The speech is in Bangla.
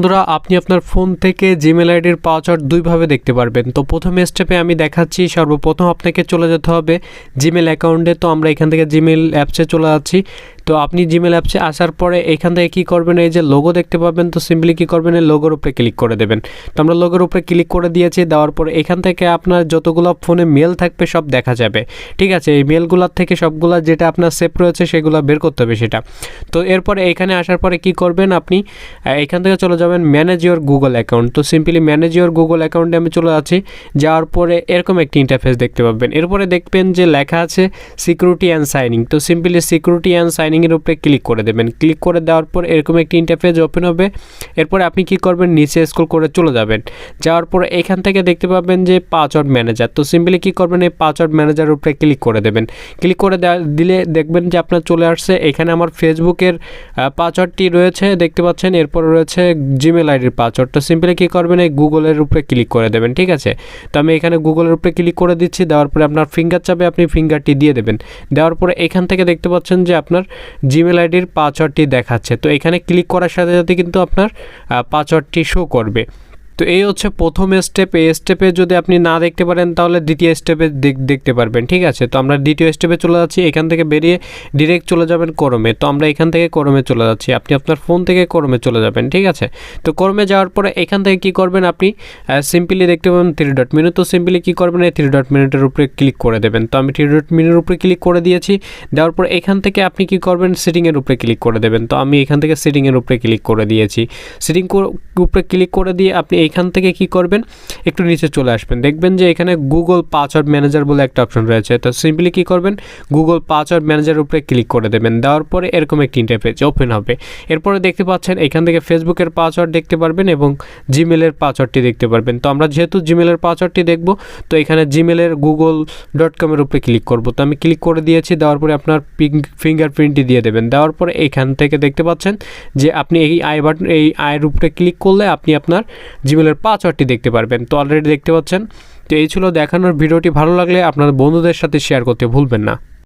বন্ধুরা, আপনি আপনার ফোন থেকে জিমেল আইডির পাসওয়ার্ড দুইভাবে দেখতে পারবেন। তো প্রথম স্টেপে আমি দেখাচ্ছি, সর্বপ্রথম আপনাকে চলে যেতে হবে জিমেল অ্যাকাউন্টে তো আমরা এখান থেকে জিমেল অ্যাপসে চলে যাচ্ছি। তো আপনি জিমেল অ্যাপসে আসার পরে এখান থেকে কী করবেন? এই যে লোগো দেখতে পাবেন, তো সিম্পলি কী করবেন? এই লোগোর উপরে ক্লিক করে দেবেন। তো আমরা লোগোর উপরে ক্লিক করে দিয়েছি, দেওয়ার পরে এখান থেকে আপনার যতগুলো ফোনে মেল থাকবে সব দেখা যাবে। ঠিক আছে, এই মেলগুলোর থেকে সবগুলো যেটা আপনার সেভ রয়েছে সেগুলো বের করতে হবে সেটা। তো এরপরে এখানে আসার পরে কি করবেন আপনি? এখান থেকে চলে যাবেন ম্যানেজ ইউর গুগল অ্যাকাউন্ট তো সিম্পলি ম্যানেজ ইউর গুগল অ্যাকাউন্টে আমি চলে যাচ্ছি। যাওয়ার পরে এরকম একটি ইন্টারফেস দেখতে পাবেন। এরপরে দেখবেন যে লেখা আছে সিকিউরিটি অ্যান্ড সাইনিং তো সিম্পলি সিকিউরিটি অ্যান্ড সাইনিংয়ের উপরে ক্লিক করে দেবেন। ক্লিক করে দেওয়ার পর এরকম একটি ইন্টারফেস ওপেন হবে। এরপরে আপনি কি করবেন? নিচে স্ক্রল করে চলে যাবেন। যাওয়ার পর এখান থেকে দেখতে পাবেন যে পাসওয়ার্ড ম্যানেজার তো সিম্পলি কি করবেন? এই পাসওয়ার্ড ম্যানেজারের উপরে ক্লিক করে দেবেন। ক্লিক করে দিলে দেখবেন যে আপনার চলে আসছে। এখানে আমার ফেসবুকের পাসওয়ার্ডটি রয়েছে। দেখতে পাচ্ছেন, এরপর রয়েছে জিমেল আইডির পাসওয়ার্ড তো সিম্পলি কী করবেন? এই গুগলের উপরে ক্লিক করে দেবেন, ঠিক আছে? তো আমি এখানে গুগলের উপরে ক্লিক করে দিচ্ছি। দেওয়ার পরে আপনার ফিঙ্গার চাপে আপনি ফিঙ্গারটি দিয়ে দেবেন। দেওয়ার পরে এখান থেকে দেখতে পাচ্ছেন যে আপনার জিমেল আইডির পাসওয়ার্ডটি দেখাচ্ছে। তো এখানে ক্লিক করার সাথে সাথে কিন্তু আপনার পাসওয়ার্ডটি শো করবে। তো এই হচ্ছে প্রথম স্টেপ এই স্টেপে যদি আপনি না দেখতে পারেন, তাহলে দ্বিতীয় স্টেপে দেখতে পারবেন, ঠিক আছে? তো আমরা দ্বিতীয় স্টেপে চলে যাচ্ছি, এখান থেকে বেরিয়ে ডিরেক্ট চলে যাবেন করমে তো আমরা এখান থেকে করমে চলে যাচ্ছি। আপনি আপনার ফোন থেকে করমে চলে যাবেন, ঠিক আছে? তো করমে যাওয়ার পরে এখান থেকে কি করবেন আপনি? সিম্পলি দেখতে পাবেন থ্রি ডট মেনু তো সিম্পলি কী করবেন? এই থ্রি ডট মিনিটের উপরে ক্লিক করে দেবেন। তো আমি থ্রি ডট মিনুর উপরে ক্লিক করে দিয়েছি। দেওয়ার পর এখান থেকে আপনি কি করবেন? সিটিংয়ের উপরে ক্লিক করে দেবেন। তো আমি এখান থেকে সিটিংয়ের উপরে ক্লিক করে দিয়েছি। সেটিং উপরে ক্লিক করে দিয়ে আপনি এখান থেকে কি করবেন? একটু নিচে চলে আসবেন। দেখবেন যে এখানে গুগল পাসওয়ার্ড ম্যানেজার বলে একটা অপশন রয়েছে। তো সিম্পলি কি করবেন? গুগল পাসওয়ার্ড ম্যানেজারের উপরে ক্লিক করে দেবেন। দেওয়ার পরে এরকম একটি ইন্টারফেস ওপেন হবে। এরপরে দেখতে পাচ্ছেন এখান থেকে ফেসবুকের পাসওয়ার্ড দেখতে পারবেন এবং জিমেলের পাসওয়ার্ডটি দেখতে পারবেন। তো আমরা যেহেতু জিমেলের পাসওয়ার্ডটি দেখব, তো এখানে জিমেলের গুগল ডট কমের উপরে ক্লিক করব। তো আমি ক্লিক করে দিয়েছি, দেওয়ার পরে আপনার ফিঙ্গারপ্রিন্টটি দিয়ে দেবেন। দেওয়ার পরে এখান থেকে দেখতে পাচ্ছেন যে আপনি এই আই বাটন এই আয়ের উপরে ক্লিক করলে আপনি আপনার জিমেলের পাসওয়ার্ডটি দেখতে পারবেন। তো অলরেডি দেখতে পাচ্ছেন। তো এই ছিল দেখানোর ভিডিওটি। ভালো লাগলে আপনার বন্ধুদের সাথে শেয়ার করতে ভুলবেন না।